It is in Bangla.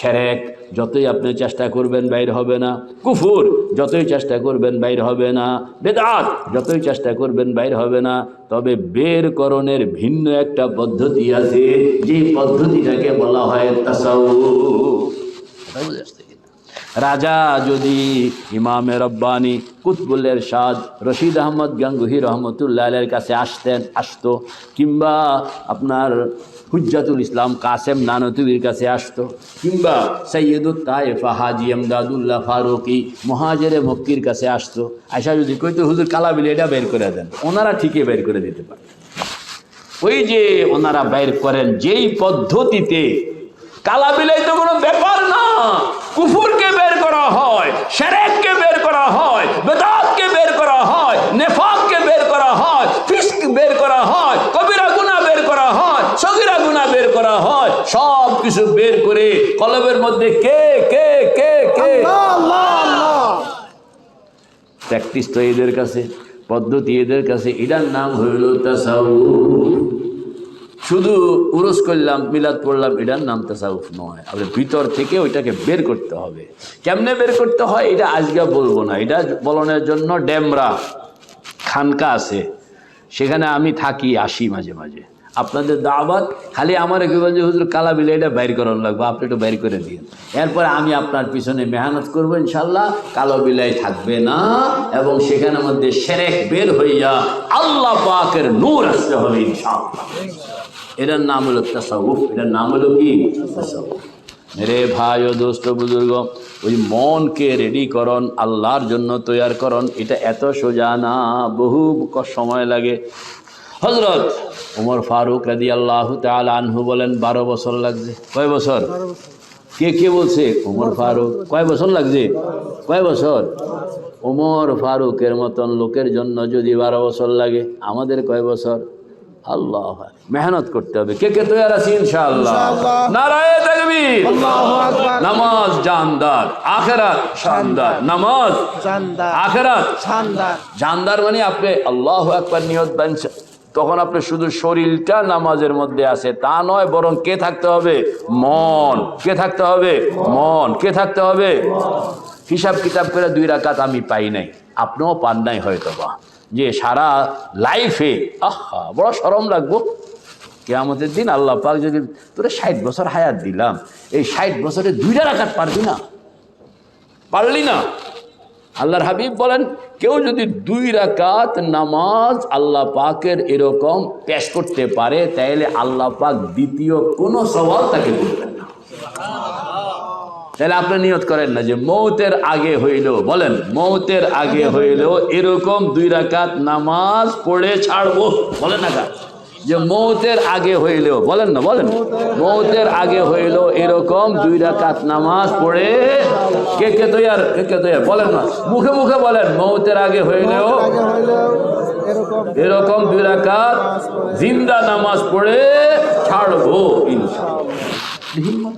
সেরেক, যতই আপনি চেষ্টা করবেন বাইর হবে না। কুফুর, যতই চেষ্টা করবেন বাইর হবে না। বেদাত, যতই চেষ্টা করবেন বাইর হবে না। তবে বের করণের ভিন্ন একটা পদ্ধতি আছে, যে পদ্ধতিটাকে বলা হয় তাসাউ বুঝে কিনা? রাজা যদি ইমামে রব্বানি কুতবুল্লের সাদ রশিদ আহমদ গাঙ্গুহি রহমতুল্লাহ আলের কাছে আসতেন, আসতো, কিংবা আপনার হুজ্জাতুল ইসলাম কাসেম নানতুবির কাছে আসতো, কিংবা সৈয়দুল তায়েফা হাজি আমদাদুল্লাহ ফারুকি মহাজেরে মক্কির কাছে আসতো আয়সা যদি কইতো, হুজুর কালাবিল এটা বের করে দেন। ওনারা ঠিকই বের করে দিতে পারে। ওই যে ওনারা বের করেন যেই পদ্ধতিতে, কালা বিলাই তো কোনো ব্যাপার না কুফুরকে বের করা হয় সেরেককে বের করা হয় বেদাতকে বের করা হয় নেফাককে বের করা হয় ফিস্ক বের করা হয় কবিরা গুনাহ বের করা হয় সগিরা গুনাহ বের করা হয় সব কিছু বের করে কলবের মধ্যে কে কে কে কে? প্র্যাকটিস তো এদের কাছে পদ্ধতি এদের কাছে। এটার নাম হইল তাসাউফ। শুধু উরস করলাম মিলাদ পড়লাম এটার নাম তাসাউফ নয়। আপনি ভিতর থেকে ওইটাকে বের করতে হবে। কেমনে বের করতে হয় এটা আজকে বলব না। এটা বলনের জন্য ড্যামরা খানকা আছে। সেখানে আমি থাকি আসি মাঝে মাঝে। আপনাদের দাওয়াত, খালি আমার কি বলছে, হুজুর, কালা বিলে এটা বাইর করানো লাগবে, আপনি একটু বাইর করে দিন এরপরে আমি আপনার পিছনে মেহনত করব ইনশাল্লাহ কালো বিলাই থাকবে না, এবং সেখানের মধ্যে সেরেক বের হইয়া আল্লাহ পাকের নূর আসতে হবে ইনশাল্লাহ এটার নাম হলো তাসাউফ, এটার নাম হলো কি? মেরে ভাই ও দোস্ত বুজুর্গ, ওই মনকে রেডি করন, আল্লাহর জন্য তৈয়ার করন, এটা এত সোজা না, বহু সময় লাগে। হজরত ওমর ফারুক রাদি আল্লাহ তাল আনহু বলেন বারো বছর লাগছে। কয় বছর? কে কে বলছে? ওমর ফারুক। কয় বছর লাগছে? কয় বছর? ওমর ফারুকের মতন লোকের জন্য যদি বারো বছর লাগে আমাদের কয় বছর? আল্লাহ মেহনত করতে হবে। কে কে তৈরি আছি? ইনশাআল্লাহ। নারায়ে তাকবীর। নামাজ জানদার আখেরাত শানদার নামাজ শানদার আখেরাত শানদার জানদার মানে আপনি আল্লাহ একবার নিয়ত বানছেন। তখন আপনি শুধু শরীরটা নামাজের মধ্যে আছে, তা নয়, বরং কে থাকতে হবে? মন। কে থাকতে হবে? মন। কে থাকতে হবে? হিসাব কিতাব করে দুই রাকাত আমি পাই নাই। আপনিও পান নাই হয়তো বা যে সারা লাইফে, আহা, বড় সরম লাগবো। কেয়ামতের দিন আল্লাহ পাক যদি তোরা ষাট বছর হায়াত দিলাম, এই ষাট বছরে দুইটা রাখাত পারবি না? পারলি না? আল্লাহর হাবিব বলেন, কেউ যদি দুই রাকাত নামাজ আল্লাহ পাকের এরকম পেশ করতে পারে, তাইলে আল্লাহ পাক দ্বিতীয় কোনো সওয়াল তাকে করবেন না তাহলে আপনি নিয়ত করেন না যে মৌতের আগে হইল বলেন, মৌতের আগে হইল এরকম দুই রাকাত নামাজ পড়ে ছাড়বো, বলেন না? যে মৌতের আগে হইলেও, বলেন না, বলেন মৌতের আগে হইল এরকম দুই রাকাত নামাজ পড়ে কে কে তৈয়ার? কে কে তৈয়ার? বলেন না। মুখে মুখে বলেন মৌতের আগে হইলেও এরকম। এরকম দুই রাকাত জিন্দা নামাজ পড়ে ছাড়বো ইনশাআল্লাহ। হিম্মত